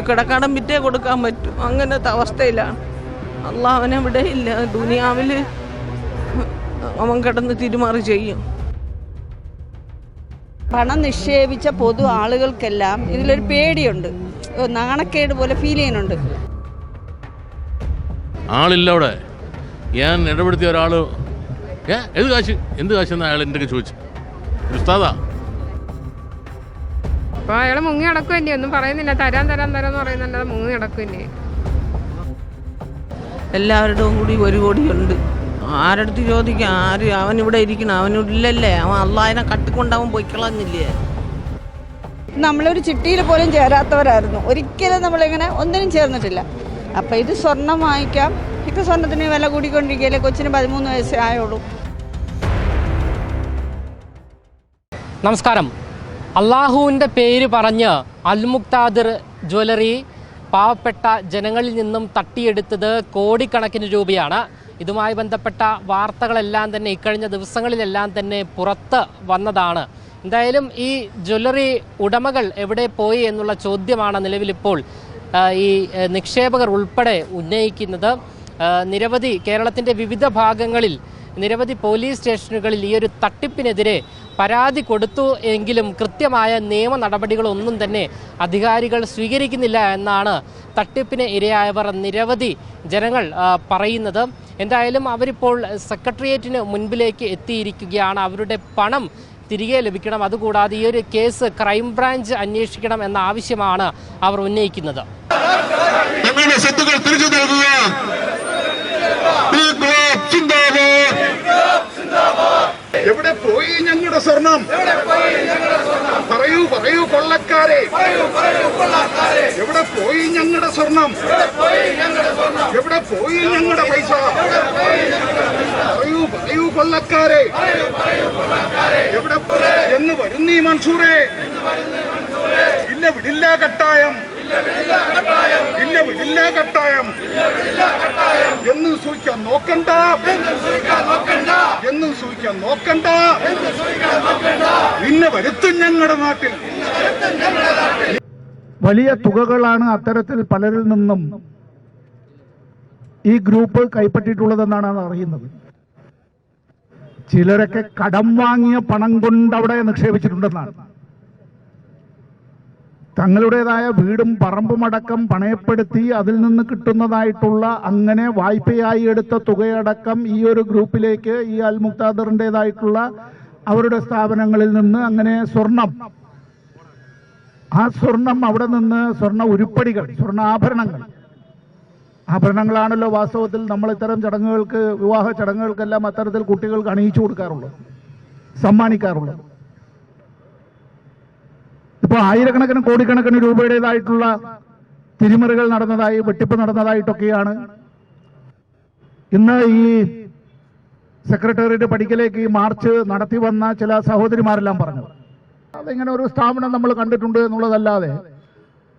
കിടക്കാടം വിറ്റേ കൊടുക്കാൻ പറ്റും. അങ്ങനത്തെ അവസ്ഥയിലാണ്. അള്ളാഹ് അവനെ ഇവിടെ ഇല്ല ദുനിയാവിൽ അവൻ കിടന്ന് തിരുമാറി ചെയ്യും. പണം നിക്ഷേപിച്ച പൊതു ആളുകൾക്കെല്ലാം ഇതിലൊരു പേടിയുണ്ട്. നാണക്കേട് പോലെ ഫീൽ ചെയ്യുന്നുണ്ട്. ആളില്ല അവിടെ. ഞാൻ ഇടപെടുത്തിയ ഒരാൾ ഏ ഏത് കാശ്? എന്ത് കാശെന്ന് അയാൾ എന്റെ ചോദിച്ചു? ഉസ്താദാ? അപ്പോൾ അയാൾ മുങ്ങി നടക്കുമല്ലേ ഒന്നും പറയുന്നില്ല. തരാൻ തരാൻ തരാന്ന് എന്ന് പറയുന്നുണ്ട്. മുങ്ങി നടക്കുമല്ലേ എല്ലാവരുടെയും കൂടി ഒരു കോടി ഉണ്ട് ആരടുത്ത് ചോദിക്കാം? ആര് അവൻ ഇവിടെ ഇരിക്കണം? അവനില്ലല്ലേ അവൻ അള്ളാഹിനെ കട്ടിക്കൊണ്ടാവും പൊയ്ക്കളഞ്ഞില്ലേ? നമ്മളൊരു ചിട്ടിയിൽ പോലും ചേരാത്തവരായിരുന്നു. ഒരിക്കലും നമ്മളിങ്ങനെ ഒന്നിനും ചേർന്നിട്ടില്ല. അപ്പം ഇത് സ്വർണം വാങ്ങിക്കാം. ഇപ്പം സ്വർണത്തിന് വില കൂടിക്കൊണ്ടിരിക്കുകയല്ലേ? കൊച്ചിന് പതിമൂന്ന് വയസ്സേ ആയുള്ളൂ. നമസ്കാരം. അള്ളാഹുവിന്റെ പേര് പറഞ്ഞ് അൽമുക്താദിർ ജ്വല്ലറി പാവപ്പെട്ട ജനങ്ങളിൽ നിന്നും തട്ടിയെടുത്തത് കോടിക്കണക്കിന് രൂപയാണ്. ഇതുമായി ബന്ധപ്പെട്ട വാർത്തകളെല്ലാം തന്നെ ഇക്കഴിഞ്ഞ ദിവസങ്ങളിലെല്ലാം തന്നെ പുറത്ത് വന്നതാണ്. എന്തായാലും ഈ ജ്വല്ലറി ഉടമകൾ എവിടെ പോയി എന്നുള്ള ചോദ്യമാണ് നിലവിലിപ്പോൾ ഈ നിക്ഷേപകർ ഉൾപ്പെടെ ഉന്നയിക്കുന്നത്. നിരവധി കേരളത്തിന്റെ വിവിധ ഭാഗങ്ങളിൽ നിരവധി പോലീസ് സ്റ്റേഷനുകളിൽ ഈ ഒരു തട്ടിപ്പിനെതിരെ പരാതി കൊടുത്തു എങ്കിലും കൃത്യമായ നിയമ നടപടികളൊന്നും തന്നെ അധികാരികൾ സ്വീകരിക്കുന്നില്ല എന്നാണ് തട്ടിപ്പിന് ഇരയായവർ നിരവധി ജനങ്ങൾ പറയുന്നത്. എന്തായാലും അവരിപ്പോൾ സെക്രട്ടേറിയറ്റിന് മുൻപിലേക്ക് എത്തിയിരിക്കുകയാണ്. അവരുടെ പണം തിരികെ ലഭിക്കണം. അതുകൂടാതെ ഈ ഒരു കേസ് ക്രൈംബ്രാഞ്ച് അന്വേഷിക്കണം എന്ന ആവശ്യമാണ് അവർ ഉന്നയിക്കുന്നത്. തിരിച്ചു ബിഗ്ലോബ് സിന്ദാബാദ്. എവിടെ പോയി ഞങ്ങളുടെ സ്വർണം പറയൂ പറയൂ കൊള്ളക്കാരെ. എവിടെ പോയി ഞങ്ങളുടെ സ്വർണം? എവിടെ പോയി ഞങ്ങളുടെ പൈസ? പറയൂ പറയൂ കൊള്ളക്കാരെ. എവിടെ എന്ന് വരുന്നീ മൻസൂറെ ഇല്ല വിടില്ല കട്ടായം. വിടില്ല കട്ടായം. എന്ന് സൂക്ഷിക്കാൻ നോക്കണ്ട. എന്ന് സൂക്ഷിക്കാൻ നോക്കണ്ട. പിന്നെ വരുത്തും ഞങ്ങളുടെ നാട്ടിൽ. വലിയ തുകകളാണ് അത്തരത്തിൽ പലരിൽ നിന്നും ഈ ഗ്രൂപ്പ് കൈപ്പറ്റിയിട്ടുള്ളതെന്നാണ് അറിയുന്നത്. ചിലരൊക്കെ കടം വാങ്ങിയ പണം കൊണ്ട് അവിടെ നിക്ഷേപിച്ചിട്ടുണ്ടെന്നാണ്. തങ്ങളുടേതായ വീടും പറമ്പും അടക്കം പണയപ്പെടുത്തി അതിൽ നിന്ന് കിട്ടുന്നതായിട്ടുള്ള അങ്ങനെ വായ്പയായി എടുത്ത തുകയടക്കം ഈ ഒരു ഗ്രൂപ്പിലേക്ക് ഈ അൽ മുക്താദറിന്റെതായിട്ടുള്ള അവരുടെ സ്ഥാപനങ്ങളിൽ നിന്ന് അങ്ങനെ സ്വർണം. ആ സ്വർണം അവിടെ നിന്ന് സ്വർണ ഉരുപ്പടികൾ സ്വർണ ആഭരണങ്ങൾ. ആഭരണങ്ങളാണല്ലോ വാസ്തവത്തിൽ നമ്മൾ ഇത്തരം ചടങ്ങുകൾക്ക് വിവാഹ ചടങ്ങുകൾക്കെല്ലാം അത്തരത്തിൽ കുട്ടികൾക്ക് അണിയിച്ചു കൊടുക്കാറുള്ളത് സമ്മാനിക്കാറുള്ളത്. ഇപ്പോൾ ആയിരക്കണക്കിന് കോടിക്കണക്കിന് രൂപയുടേതായിട്ടുള്ള തിരിമറികൾ നടന്നതായി വെട്ടിപ്പ് നടന്നതായിട്ടൊക്കെയാണ്. ഇന്ന് ഈ സെക്രട്ടേറിയറ്റ് പഠിക്കലേക്ക് ഈ മാർച്ച് നടത്തി വന്ന ചില സഹോദരിമാരെല്ലാം പറഞ്ഞു. അതിങ്ങനെ ഒരു സ്ഥാപനം നമ്മൾ കണ്ടിട്ടുണ്ട് എന്നുള്ളതല്ലാതെ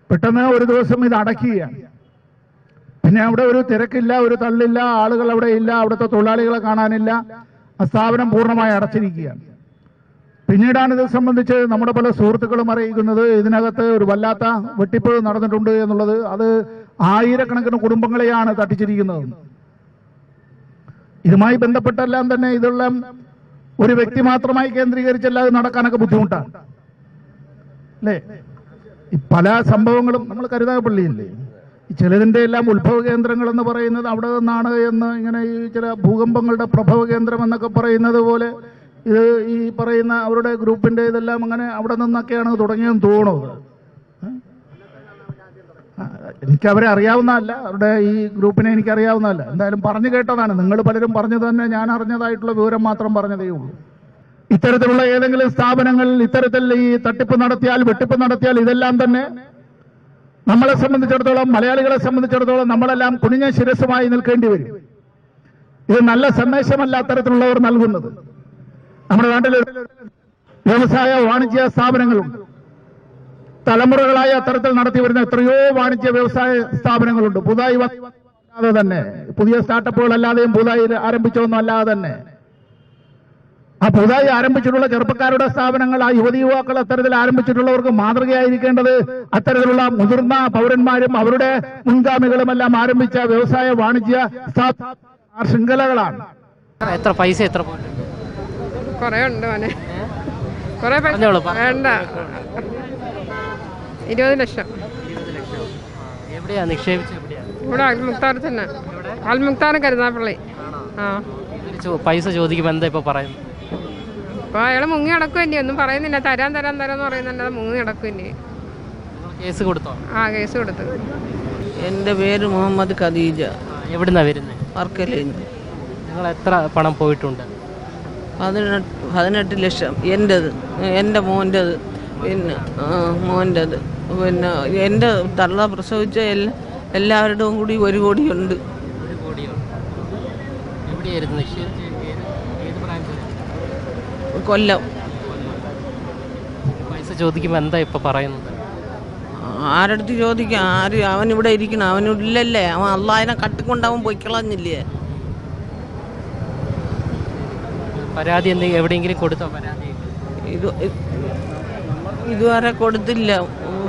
പെട്ടെന്ന് ഒരു ദിവസം ഇത് അടയ്ക്കുകയാണ് പിന്നെ അവിടെ ഒരു തിരക്കില്ല ഒരു തള്ളില്ല ആളുകൾ അവിടെ ഇല്ല അവിടുത്തെ തൊഴിലാളികളെ കാണാനില്ല. ആ സ്ഥാപനം പൂർണമായി അടച്ചിരിക്കുകയാണ്. പിന്നീടാണ് ഇത് സംബന്ധിച്ച് നമ്മുടെ പല സുഹൃത്തുക്കളും അറിയിക്കുന്നത്. ഇതിനകത്ത് ഒരു വല്ലാത്ത വെട്ടിപ്പ് നടന്നിട്ടുണ്ട് എന്നുള്ളത് അത് ആയിരക്കണക്കിന് കുടുംബങ്ങളെയാണ് തട്ടിച്ചിരിക്കുന്നത്. ഇതുമായി ബന്ധപ്പെട്ടെല്ലാം തന്നെ ഇതുള്ള ഒരു വ്യക്തി മാത്രമായി കേന്ദ്രീകരിച്ചല്ല അത് നടക്കാനൊക്കെ ബുദ്ധിമുട്ടാണ്. അല്ലേ? പല സംഭവങ്ങളും നമ്മൾ കരുതാപ്പള്ളിയില്ലേ ചിലതിന്റെ എല്ലാം ഉത്ഭവ കേന്ദ്രങ്ങൾ എന്ന് പറയുന്നത് അവിടെ നിന്നാണ് എന്ന് ഇങ്ങനെ ഈ ചില ഭൂകമ്പങ്ങളുടെ പ്രഭവ കേന്ദ്രം എന്നൊക്കെ പറയുന്നത് പോലെ ഇത് ഈ പറയുന്ന അവരുടെ ഗ്രൂപ്പിന്റെ ഇതെല്ലാം അങ്ങനെ അവിടെ നിന്നൊക്കെയാണ് തുടങ്ങിയെന്ന് തോന്നുന്നത് എനിക്കവരെ അറിയാവുന്നതല്ല. അവരുടെ ഈ ഗ്രൂപ്പിനെ എനിക്ക് അറിയാവുന്നതല്ല എന്തായാലും പറഞ്ഞു കേട്ടതാണ്. നിങ്ങൾ പലരും പറഞ്ഞു തന്നെ ഞാൻ അറിഞ്ഞതായിട്ടുള്ള വിവരം മാത്രം പറഞ്ഞതേ ഉള്ളൂ. ഇത്തരത്തിലുള്ള ഏതെങ്കിലും സ്ഥാപനങ്ങൾ ഇത്തരത്തിൽ ഈ തട്ടിപ്പ് നടത്തിയാൽ വെട്ടിപ്പ് നടത്തിയാൽ ഇതെല്ലാം തന്നെ നമ്മളെ സംബന്ധിച്ചിടത്തോളം മലയാളികളെ സംബന്ധിച്ചിടത്തോളം നമ്മളെല്ലാം കുനിഞ്ഞ ശിരസുമായി നിൽക്കേണ്ടി വരും. ഇത് നല്ല സന്ദേശമല്ല അത്തരത്തിലുള്ളവർ നൽകുന്നത്. നമ്മുടെ നാട്ടിൽ വ്യവസായ വാണിജ്യ സ്ഥാപനങ്ങളുണ്ട് തലമുറകളായ അത്തരത്തിൽ നടത്തി വരുന്ന എത്രയോ വാണിജ്യ വ്യവസായ സ്ഥാപനങ്ങളുണ്ട്. പുതുതായി അല്ലാതെ തന്നെ. പുതിയ സ്റ്റാർട്ടപ്പുകൾ അല്ലാതെയും പുതുതായി ആരംഭിച്ചതൊന്നും അല്ലാതെ തന്നെ. ആ പുതുതായി ആരംഭിച്ചിട്ടുള്ള ചെറുപ്പക്കാരുടെ സ്ഥാപനങ്ങൾ ആ യുവതി യുവാക്കൾ അത്തരത്തിൽ ആരംഭിച്ചിട്ടുള്ളവർക്ക് മാതൃകയായിരിക്കേണ്ടത് അത്തരത്തിലുള്ള മുതിർന്ന പൗരന്മാരും അവരുടെ മുൻഗാമികളും എല്ലാം ആരംഭിച്ച വ്യവസായ വാണിജ്യ ശൃംഖലകളാണ്. എത്ര പൈസ എത്ര കുറേ ഉണ്ട് മോനെ. കൊറേ. വേണ്ട. ഇരുപത് ലക്ഷം. എവിടെയാ? നിക്ഷേപിച്ചത് എവിടെയാ? ഇവിടെ അൽമുക്താർ തന്നെ. അൽമുക്താർ കരുതാപ്പള്ളി ആ. പൈസ ചോദിക്കുമ്പോൾ എന്താ ഇപ്പൊ പറയുന്നത്? അപ്പൊ അയാൾ മുങ്ങി നടക്കും തന്നെ ഒന്നും പറയുന്നില്ല. തരാൻ തരാൻ തരാന്ന് പറയുന്നുണ്ട്. മുങ്ങി തന്നെ കേസ് കൊടുത്തോ? ആ കേസ് കൊടുത്തു. എന്റെ പേര് മുഹമ്മദ് ഖദീജ. എവിടുന്നാ വരുന്നത് വർക്കലയിൽ നിങ്ങൾ എത്ര പണം പോയിട്ടുണ്ട്? പതിനെട്ട് പതിനെട്ട് ലക്ഷം. എന്റെത് എന്റെ മോന്റെത് പിന്നെ മോന്റെത് പിന്നെ എന്റെ തള്ള പ്രസവിച്ച എല്ലാ എല്ലാവരുടെയും കൂടി ഒരു കോടിയുണ്ട്. കൊല്ലം. പൈസ ചോദിക്കുമ്പോൾ എന്താ ഇപ്പം പറയുന്നത്? ആരടുത്ത് ചോദിക്കാം? ആര് അവൻ ഇവിടെ ഇരിക്കണം. അവനില്ലല്ലേ അവൻ അള്ളാഹിനെ കട്ടിക്കൊണ്ട് അവൻ പൊയ്ക്കളഞ്ഞില്ലേ? പരാതി എന്തെങ്കിലും എവിടെയെങ്കിലും കൊടുത്തോ പരാതി? ഇത് ഇതുവരെ കൊടുത്തില്ല.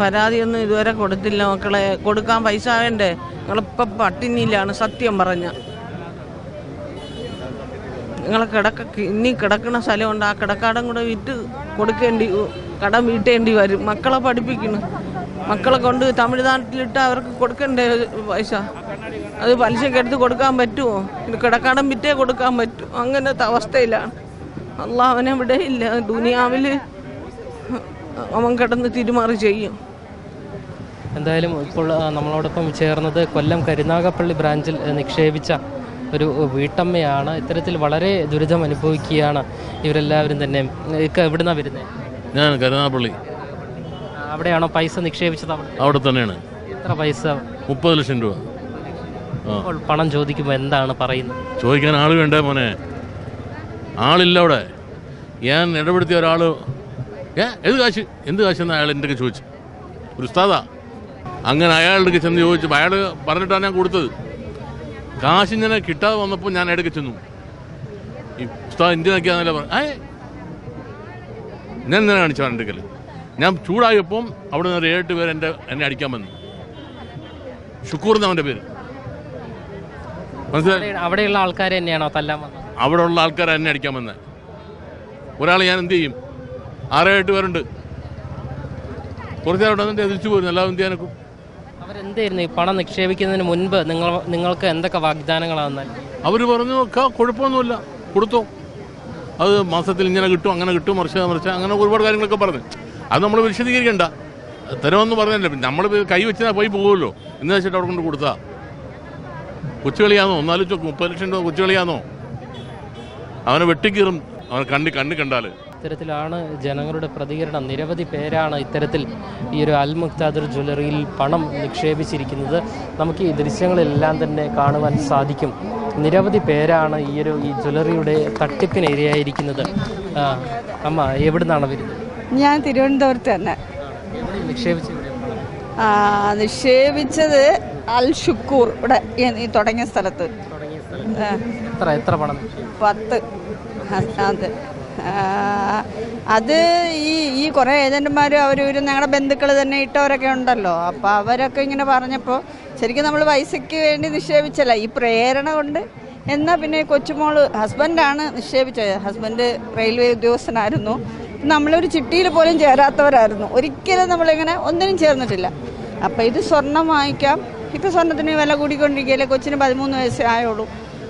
പരാതിയൊന്നും ഇതുവരെ കൊടുത്തില്ല. മക്കളെ കൊടുക്കാൻ പൈസ വേണ്ടേ? നിങ്ങളിപ്പം പട്ടിണിയിലാണ് സത്യം പറഞ്ഞ. നിങ്ങൾ കിടക്ക ഇനി കിടക്കുന്ന സ്ഥലമുണ്ട് ആ കിടക്കാടം കൂടെ വിറ്റ് കൊടുക്കേണ്ടി കടം വീട്ടേണ്ടി വരും. മക്കളെ പഠിപ്പിക്കണം. മക്കളെ കൊണ്ട് തമിഴ്നാട്ടിലിട്ട് അവർക്ക് കൊടുക്കണ്ടേ പൈസ? അത് പലിശയ്ക്ക് എടുത്ത് കൊടുക്കാൻ പറ്റുമോ കിടക്കാടം വിറ്റേ കൊടുക്കാൻ പറ്റും. അങ്ങനത്തെ അവസ്ഥയിലാണ്. അള്ളാഹുവിനെ ഇവിടെ ഇല്ല. ദുനിയാവിൽ അവൻ കിടന്ന് തിരുമാറി ചെയ്യും. എന്തായാലും ഇപ്പോൾ നമ്മളോടൊപ്പം ചേർന്നത് കൊല്ലം കരുനാഗപ്പള്ളി ബ്രാഞ്ചിൽ നിക്ഷേപിച്ച ഒരു വീട്ടമ്മയാണ്. ഇത്തരത്തിൽ വളരെ ദുരിതം അനുഭവിക്കുകയാണ് ഇവരെല്ലാവരും തന്നെ. ഇക്ക എവിടുന്നാണ് വരുന്നത് ഞാൻ കരുനാഗപ്പള്ളി. അവിടെയാണോ പൈസ നിക്ഷേപിച്ചത് അവിടെ തന്നെയാണ്. എത്ര പൈസ? മുപ്പത് ലക്ഷം രൂപ. പണം ചോദിക്കുമ്പോൾ എന്താണ് പറയുന്നത്? ചോദിക്കാൻ ആൾ വേണ്ടേ മോനെ? ആളില്ല അവിടെ. ഞാൻ ഇടപെടുത്തിയ ഒരാൾ ഏ ഏത് കാശ്? എന്ത് കാശെന്ന് അയാൾ എന്റെ ചോദിച്ചു? ഒരു ഉസ്താദാ. അങ്ങനെ അയാളുടെ ചെന്ന് ചോദിച്ചു. അയാൾ പറഞ്ഞിട്ടാണ് ഞാൻ കൊടുത്തത്. കാശ് ഇങ്ങനെ കിട്ടാതെ വന്നപ്പോൾ ഞാൻ ഇടയ്ക്ക് ചെന്നു. ഈ ഉസ്താദ് ഇന്ത്യ നോക്കിയാന്നല്ല പറഞ്ഞു ഏ? ഞാൻ ഇന്നലെ കാണിച്ചു എന്റെ അടുക്കൽ ഞാൻ ചൂടായപ്പം അവിടെ നിന്ന് ഒരു ഏഴെട്ട് പേര് എന്റെ എന്നെ അടിക്കാൻ വന്നു. ഷുക്കൂർ എന്നവന്റെ പേര്? മനസ്സിലായി അവിടെയുള്ള ആൾക്കാർ തന്നെയാണോ തല്ലാൻ വന്നത്? അവിടെ ഉള്ള ആൾക്കാർ എന്നെ അടിക്കാൻ വന്നത് ഒരാൾ ഞാൻ എന്ത് ചെയ്യും? ആറേഴെട്ട് പേരുണ്ട്. കുറച്ച് അവിടെ നിന്ന് തിരിച്ചു പോയിരുന്നു എല്ലാം എന്ത് ചെയ്യാനൊക്കും അവരെന്തായിരുന്നു ഈ പണം നിക്ഷേപിക്കുന്നതിന് മുൻപ് നിങ്ങൾ നിങ്ങൾക്ക് എന്തൊക്കെ വാഗ്ദാനങ്ങളാണ് അവർ പറഞ്ഞു ഒക്കെ കുഴപ്പമൊന്നുമില്ല. കൊടുത്തു. അത് മാസത്തിൽ ഇങ്ങനെ കിട്ടും അങ്ങനെ കിട്ടും മറിച്ച മറിച്ച അങ്ങനെ ഒരുപാട് കാര്യങ്ങളൊക്കെ പറഞ്ഞു. അത് നമ്മൾ വിശദീകരിക്കണ്ട. തരുമെന്ന് പറഞ്ഞല്ലോ. നമ്മൾ കൈ വെച്ചാൽ പോയി പോകുമല്ലോ എന്ന് വെച്ചിട്ട് അവിടെ കൊണ്ട് കൊടുത്താ? കൊച്ചുകളിയാന്നോ? ഒന്നാലും ചോ- മുപ്പത് ലക്ഷം രൂപ കൊച്ചുകളിയാന്നോ? അവനെ വെട്ടിക്കീറും. അവനെ കണ്ണി കണ്ണി കണ്ടാൽ ഇത്തരത്തിലാണ് ജനങ്ങളുടെ പ്രതികരണം. നിരവധി പേരാണ് ഇത്തരത്തിൽ ഈ ഒരു അൽമുക്താദർ ജ്വല്ലറിയിൽ പണം നിക്ഷേപിച്ചിരിക്കുന്നത്. നമുക്ക് ഈ ദൃശ്യങ്ങളെല്ലാം തന്നെ കാണുവാൻ സാധിക്കും. നിരവധി പേരാണ് ഈ ഒരു ഈ ജ്വല്ലറിയുടെ തട്ടിപ്പിന് ഇരയായിരിക്കുന്നത്. അമ്മ എവിടുന്നാണ് വരുന്നത്? ഞാൻ തിരുവനന്തപുരത്ത് തന്നെ. നിക്ഷേപിച്ചത് അൽ ഷുക്കൂർ ഇവിടെ തുടങ്ങിയ സ്ഥലത്ത്. എത്ര എത്ര പണം? പത്ത്. അതെ. അത് ഈ ഈ കുറേ ഏജന്റുമാർ അവർ ഒരു ഞങ്ങളുടെ ബന്ധുക്കൾ തന്നെ ഇട്ടവരൊക്കെ ഉണ്ടല്ലോ. അപ്പോൾ അവരൊക്കെ ഇങ്ങനെ പറഞ്ഞപ്പോൾ ശരിക്കും നമ്മൾ പൈസയ്ക്ക് വേണ്ടി നിക്ഷേപിച്ചല്ല ഈ പ്രേരണ കൊണ്ട്. എന്നാ പിന്നെ കൊച്ചുമോൾ ഹസ്ബൻഡാണ് നിക്ഷേപിച്ചത്. Husband railway ഉദ്യോഗസ്ഥനായിരുന്നു. നമ്മളൊരു ചിട്ടിയിൽ പോലും ചേരാത്തവരായിരുന്നു. ഒരിക്കലും നമ്മളിങ്ങനെ ഒന്നിനും ചേർന്നിട്ടില്ല. അപ്പോൾ ഇത് സ്വർണം വാങ്ങിക്കാം. ഇപ്പോൾ സ്വർണത്തിന് വില കൂടിക്കൊണ്ടിരിക്കുകയല്ലേ? കൊച്ചിന് പതിമൂന്ന് വയസ്സേ ആയുള്ളൂ.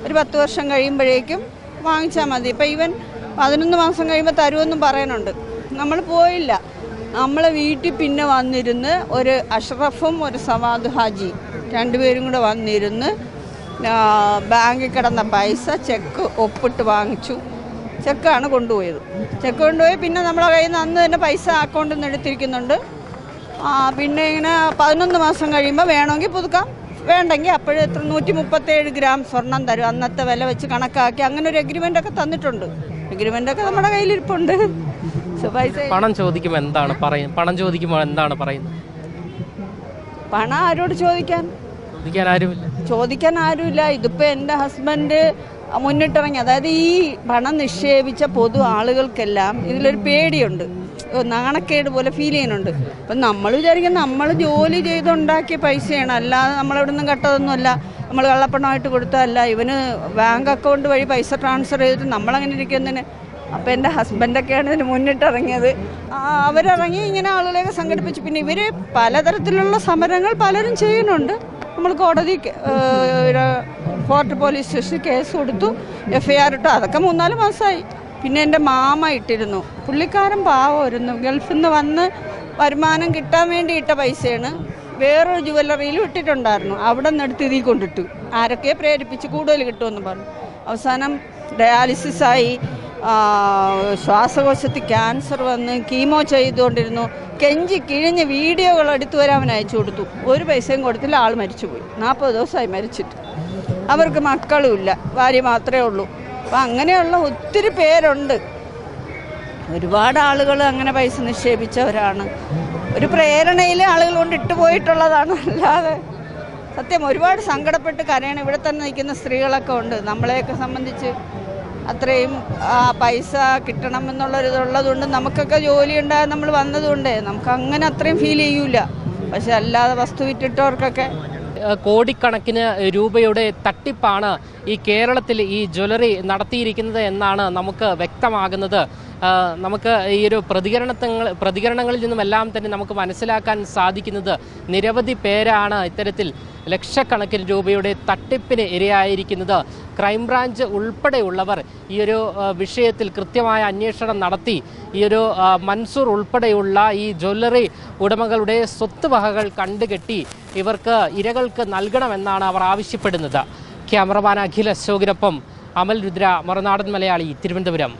ഒരു പത്ത് വർഷം കഴിയുമ്പോഴേക്കും വാങ്ങിച്ചാൽ മതി. ഇപ്പം ഈവൻ പതിനൊന്ന് മാസം കഴിയുമ്പോൾ തരുമെന്നും പറയുന്നുണ്ട് നമ്മൾ പോയില്ല. നമ്മളെ വീട്ടിൽ പിന്നെ വന്നിരുന്ന് ഒരു അഷ്റഫും ഒരു സവാദ് ഹാജി രണ്ടുപേരും കൂടെ വന്നിരുന്ന് ബാങ്കിൽ കിടന്ന പൈസ ചെക്ക് ഒപ്പിട്ട് വാങ്ങിച്ചു. ചെക്കാണ് കൊണ്ടുപോയത്. ചെക്ക് കൊണ്ടുപോയി പിന്നെ നമ്മളെ കയ്യിൽ നിന്ന് അന്ന് തന്നെ പൈസ അക്കൗണ്ടിൽ നിന്ന് എടുത്തിരിക്കുന്നുണ്ട്. പിന്നെ ഇങ്ങനെ പതിനൊന്ന് മാസം കഴിയുമ്പോൾ വേണമെങ്കിൽ പുതുക്കാം. വേണ്ടെങ്കിൽ അപ്പോഴും എത്ര നൂറ്റി മുപ്പത്തേഴ് ഗ്രാം സ്വർണം തരും. അന്നത്തെ വില വെച്ച് കണക്കാക്കി അങ്ങനെ ഒരു എഗ്രിമെന്റ് ഒക്കെ തന്നിട്ടുണ്ട്. എഗ്രിമെന്റ് ഒക്കെ നമ്മുടെ കയ്യിലിരിപ്പുണ്ട്. പണം ചോദിക്കുമ്പോൾ എന്താണ് പറയുന്നത്? പണം ചോദിക്കുമ്പോൾ എന്താണ് പറയുന്നത്? പണം ആരോട് ചോദിക്കാൻ? ചോദിക്കാൻ ആരുമില്ല. ചോദിക്കാൻ ആരുമില്ല. ഇതിപ്പോൾ എന്റെ ഹസ്ബൻഡ് മുന്നിട്ടിറങ്ങി. അതായത് ഈ പണം നിക്ഷേപിച്ച പൊതു ആളുകൾക്കെല്ലാം ഇതിലൊരു പേടിയുണ്ട്. നാണക്കേട് പോലെ ഫീൽ ചെയ്യുന്നുണ്ട്. അപ്പം നമ്മൾ വിചാരിക്കും നമ്മൾ ജോലി ചെയ്തുണ്ടാക്കിയ പൈസയാണ്. അല്ലാതെ നമ്മളെവിടുന്നും കട്ടതൊന്നുമല്ല. നമ്മൾ കള്ളപ്പണമായിട്ട് കൊടുത്തതല്ല. ഇവന് ബാങ്ക് അക്കൗണ്ട് വഴി പൈസ ട്രാൻസ്ഫർ ചെയ്തിട്ട് നമ്മളങ്ങനെ ഇരിക്കുന്നതിന് അപ്പം എന്റെ ഹസ്ബൻഡൊക്കെയാണ് ഇതിന് മുന്നിട്ടിറങ്ങിയത്. അവരിറങ്ങി ഇങ്ങനെ ആളുകളെയൊക്കെ സംഘടിപ്പിച്ചു. പിന്നെ ഇവർ പലതരത്തിലുള്ള സമരങ്ങൾ പലരും ചെയ്യുന്നുണ്ട്. നമ്മൾ കോടതി ഫോർട്ട് പോലീസ് സ്റ്റേഷനിൽ കേസ് കൊടുത്തു. എഫ് ഐ ആർ ഇട്ടു. അതൊക്കെ മൂന്നാൽ മാസമായി. പിന്നെ എന്റെ മാമ ഇട്ടിരുന്നു. പുള്ളിക്കാരൻ പാവമായിരുന്നു ഗൾഫിൽ നിന്ന് വന്ന് വരുമാനം കിട്ടാൻ വേണ്ടി ഇട്ട പൈസയാണ്. വേറൊരു ജുവല്ലറിയിലും ഇട്ടിട്ടുണ്ടായിരുന്നു. അവിടെ നിന്ന് എടുത്ത് ഇതിൽ കൊണ്ടിട്ടു. ആരൊക്കെ പ്രേരിപ്പിച്ച് കൂടുതൽ കിട്ടുമെന്ന് പറഞ്ഞു. അവസാനം ഡയാലിസിസായി ശ്വാസകോശത്തിൽ ക്യാൻസർ വന്ന് കീമോ ചെയ്തുകൊണ്ടിരുന്നു. കെഞ്ചി കിഴിഞ്ഞ് വീഡിയോകൾ എടുത്തു വരാൻ അവൻ അയച്ചു കൊടുത്തു. ഒരു പൈസയും കൊടുത്തില്ല. ആൾ മരിച്ചുപോയി. നാൽപ്പത് ദിവസമായി മരിച്ചിട്ട്. അവർക്ക് മക്കളുമില്ല ഭാര്യ മാത്രമേ ഉള്ളൂ. അപ്പം അങ്ങനെയുള്ള ഒത്തിരി പേരുണ്ട്. ഒരുപാട് ആളുകൾ അങ്ങനെ പൈസ നിക്ഷേപിച്ചവരാണ്. ഒരു പ്രേരണയിൽ ആളുകൾ കൊണ്ട് ഇട്ടുപോയിട്ടുള്ളതാണ് അല്ലാതെ സത്യം ഒരുപാട് സങ്കടപ്പെട്ട് കരയണം. ഇവിടെ തന്നെ നിൽക്കുന്ന സ്ത്രീകളൊക്കെ ഉണ്ട്. നമ്മളെയൊക്കെ സംബന്ധിച്ച് അത്രയും പൈസ കിട്ടണം എന്നുള്ളൊരിതുള്ളതുകൊണ്ട് നമുക്കൊക്കെ ജോലി ഉണ്ടായ നമ്മൾ വന്നതുകൊണ്ടേ നമുക്ക് അങ്ങനെ അത്രയും ഫീൽ ചെയ്യൂല. പക്ഷെ അല്ലാതെ വസ്തു വിറ്റിട്ടവർക്കൊക്കെ കോടിക്കണക്കിന് രൂപയുടെ തട്ടിപ്പാണ് ഈ കേരളത്തിൽ ഈ ജ്വല്ലറി നടത്തിയിരിക്കുന്നത് എന്നാണ് നമുക്ക് വ്യക്തമാകുന്നത്. നമുക്ക് ഈ ഒരു പ്രതികരണങ്ങൾ പ്രതികരണങ്ങളിൽ നിന്നുമെല്ലാം തന്നെ നമുക്ക് മനസ്സിലാക്കാൻ സാധിക്കുന്നത് നിരവധി പേരാണ് ഇത്തരത്തിൽ ലക്ഷക്കണക്കിന് രൂപയുടെ തട്ടിപ്പിന് ഇരയായിരിക്കുന്നത്. ക്രൈംബ്രാഞ്ച് ഉൾപ്പെടെയുള്ളവർ ഈ ഒരു വിഷയത്തിൽ കൃത്യമായ അന്വേഷണം നടത്തി. ഈ ഒരു മൻസൂർ ഉൾപ്പെടെയുള്ള ഈ ജ്വല്ലറി ഉടമകളുടെ സ്വത്ത് വകകൾ കണ്ടുകെട്ടി ഇവർക്ക് ഇരകൾക്ക് നൽകണമെന്നാണ് അവർ ആവശ്യപ്പെടുന്നത്. ക്യാമറമാൻ അഖിൽ അശോകിനൊപ്പം അമൽ രുദ്ര മറുനാടൻ മലയാളി തിരുവനന്തപുരം.